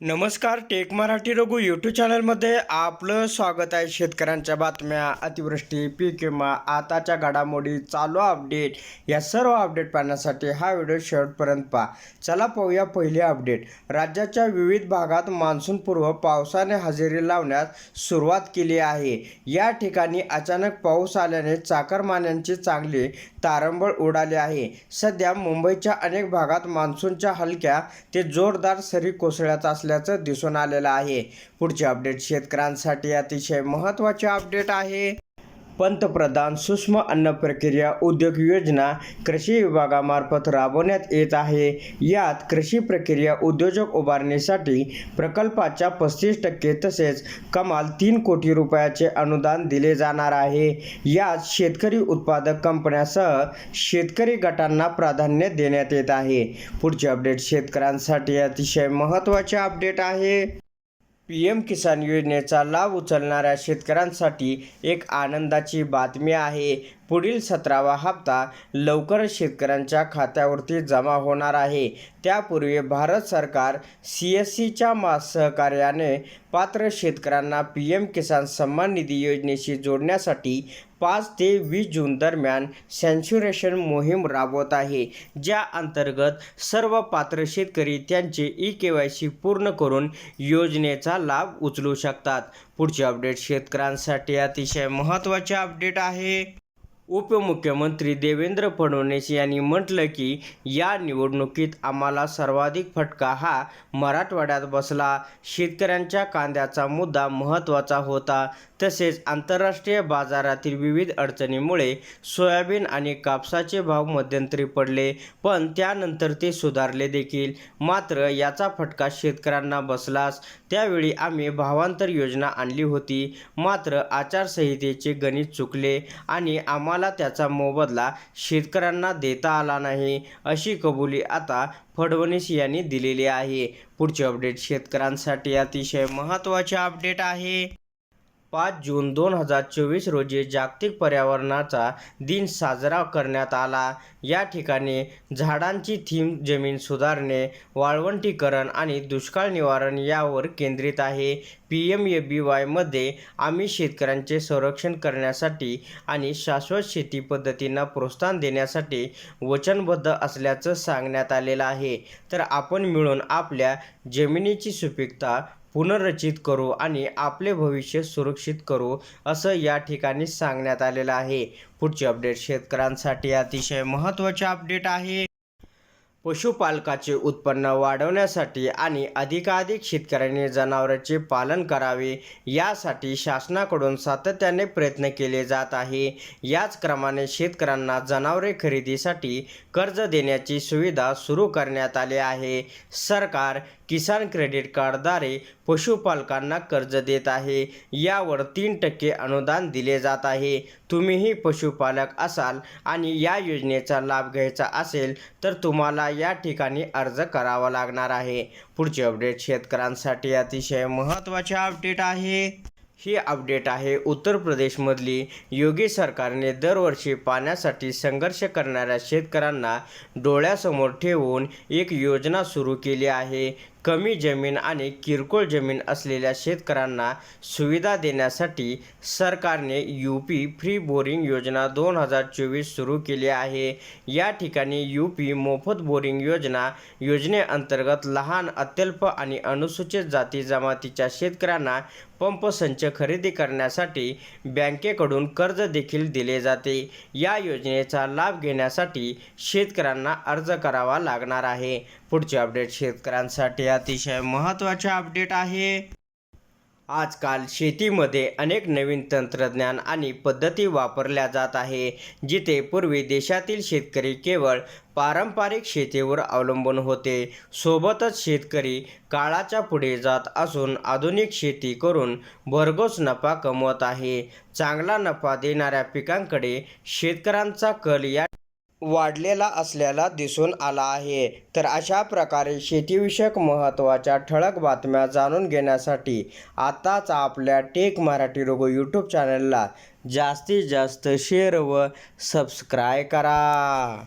नमस्कार take Marathi Raghu YouTube चॅनलमध्ये आपलं स्वागत आहे. शेतकऱ्यांच्या बातम्या अतिवृष्टी पीक विमा आताच्या घडामोडी चालू अपडेट या सर्व अपडेट पाहण्यासाठी हा व्हिडिओ शेवटपर्यंत पहा. चला पाहूया पहिले अपडेट राज्याच्या विविध भागात मान्सूनपूर्व पावसाने हजेरी लावण्यास सुरुवात केली आहे. या ठिकाणी अचानक पाऊस आल्याने चाकरमान्यांची चांगली तारंबळ उडाली आहे. सध्या मुंबईच्या अनेक भागात मान्सूनच्या हलक्या ते जोरदार सरी कोसळत असल्याचं दिसून आलेलं आहे. पुढचे अपडेट शेतकऱ्यांसाठी अतिशय महत्त्वाचे अपडेट आहे. पंतप्रधान सूक्ष्म अन्न प्रक्रिया उद्योग योजना कृषी विभागामार्फत राबवण्यात येत आहे. यात कृषी प्रक्रिया उद्योजक उभारणीसाठी प्रकल्पाच्या पस्तीस टक्के तसेच कमाल तीन कोटी रुपयाचे अनुदान दिले जाणार आहे. यात शेतकरी उत्पादक कंपन्यासह शेतकरी गटांना प्राधान्य देण्यात येत आहे. पुढचे अपडेट शेतकऱ्यांसाठी अतिशय महत्त्वाचे अपडेट आहे. पी एम किसान योजनेचा लाभ उचलणाऱ्या शेतकऱ्यांसाठी एक आनंदाची बातमी आहे. पुढील सतरावा हप्ता लवकरच शेतकऱ्यांच्या खात्यावरती जमा होणार आहे. त्यापूर्वी भारत सरकार सी एस सीच्या मा सहकार्याने पात्र शेतकऱ्यांना पी एम किसान सन्मान निधी योजनेशी जोडण्यासाठी पाच ते वीस जून दरम्यान सॅन्स्युरेशन मोहीम राबवत आहे ज्या अंतर्गत सर्व पात्र शेतकरी त्यांचे ई के वाय सी पूर्ण करून योजनेचा लाभ उचलू शकतात. पुढचे अपडेट शेतकऱ्यांसाठी अतिशय महत्त्वाचे अपडेट आहे. उपमुख्यमंत्री देवेंद्र फडणवीस यांनी म्हटलं की या निवडणुकीत आम्हाला सर्वाधिक फटका हा मराठवाड्यात बसला. शेतकऱ्यांच्या कांद्याचा मुद्दा महत्त्वाचा होता. तसेच आंतरराष्ट्रीय बाजारातील विविध अडचणीमुळे सोयाबीन आणि कापसाचे भाव मध्यंतरी पडले पण त्यानंतर ते सुधारले देखील. मात्र याचा फटका शेतकऱ्यांना बसलाच. त्यावेळी आम्ही भावांतर योजना आणली होती. मात्र आचारसंहितेचे गणित चुकले आणि आम्हाला त्याचा मोबदला शेतकऱ्यांना देता आला नाही अशी कबुली आता फडणवीस यांनी दिलेली आहे. पुढचे अपडेट शेतकऱ्यांसाठी अतिशय महत्त्वाचे अपडेट आहे. पाच जून दोन हजार चोवीस रोजी जागतिक पर्यावरणाचा दिन साजरा करण्यात आला. या ठिकाणी झाडांची थीम जमीन सुधारणे वाळवंटीकरण आणि दुष्काळ निवारण यावर केंद्रित आहे. पी एम ए बी वायमध्ये आम्ही शेतकऱ्यांचे संरक्षण करण्यासाठी आणि शाश्वत शेती पद्धतींना प्रोत्साहन देण्यासाठी वचनबद्ध असल्याचं सांगण्यात आलेलं आहे. तर आपण मिळून आपल्या जमिनीची सुपीकता पुनर्रचित करू आणि आपले भविष्य सुरक्षित करू असं या ठिकाणी सांगण्यात आलेलं आहे. पुढचे अपडेट शेतकऱ्यांसाठी अतिशय महत्त्वाचे अपडेट आहे. पशुपालकाचे उत्पन्न वाढवण्यासाठी आणि अधिकाधिक शेतकऱ्यांनी जनावरांचे पालन करावे यासाठी शासनाकडून सातत्याने प्रयत्न केले जात आहे. याच क्रमाने शेतकऱ्यांना जनावरे खरेदीसाठी कर्ज देण्याची सुविधा सुरू करण्यात आली आहे. सरकार किसान क्रेडिट कार्डद्वारे पशुपालकांना कर्ज देत आहे. यावर तीन टक्के अनुदान दिले जात आहे. तुम्हीही पशुपालक असाल आणि या योजनेचा लाभ घ्यायचा असेल तर तुम्हाला या ठिकाणी अर्ज करावा लागणार आहे. पुढचे अपडेट शेतकऱ्यांसाठी अतिशय महत्त्वाचे अपडेट आहे. ही अपडेट आहे उत्तर प्रदेशमधली. योगी सरकारने दरवर्षी पाण्यासाठी संघर्ष करणाऱ्या शेतकऱ्यांना डोळ्यासमोर ठेवून एक योजना सुरू केली आहे. कमी जमीन आणि किरकोळ जमीन असलेल्या शेतकऱ्यांना सुविधा देण्यासाठी सरकारने यू पी फ्री बोरिंग योजना दोन हजार चोवीस सुरू केली आहे. या ठिकाणी यू पी मोफत बोरिंग योजना योजनेअंतर्गत लहान अत्यल्प आणि अनुसूचित जाती जमातीच्या शेतकऱ्यांना पंप संच खरेदी करण्यासाठी बँकेकडून कर्ज देखील दिले जाते. या योजनेचा लाभ घेण्यासाठी शेतकऱ्यांना अर्ज करावा लागणार आहे. पुढचे अपडेट शेतकऱ्यांसाठी अतिशय महत्त्वाचे अपडेट आहे. आजकाल शेतीमध्ये अनेक नवीन तंत्रज्ञान आणि पद्धती वापरल्या जात आहे जिथे पूर्वी देशातील शेतकरी केवळ पारंपरिक शेतीवर अवलंबून होते. सोबतच शेतकरी काळाच्या पुढे जात असून आधुनिक शेती करून भरघोस नफा कमवत आहे. चांगला नफा देणाऱ्या पिकांकडे शेतकऱ्यांचा कल या वाढलेला असल्याला दिसून आला आहे. तर अशा प्रकारे शेतीविषयक महत्त्वाच्या ठळक बातम्या जाणून घेण्यासाठी आताच आपल्या टेक मराठी रोगो यूट्यूब चॅनलला जास्तीत जास्त शेअर व सबस्क्राय करा.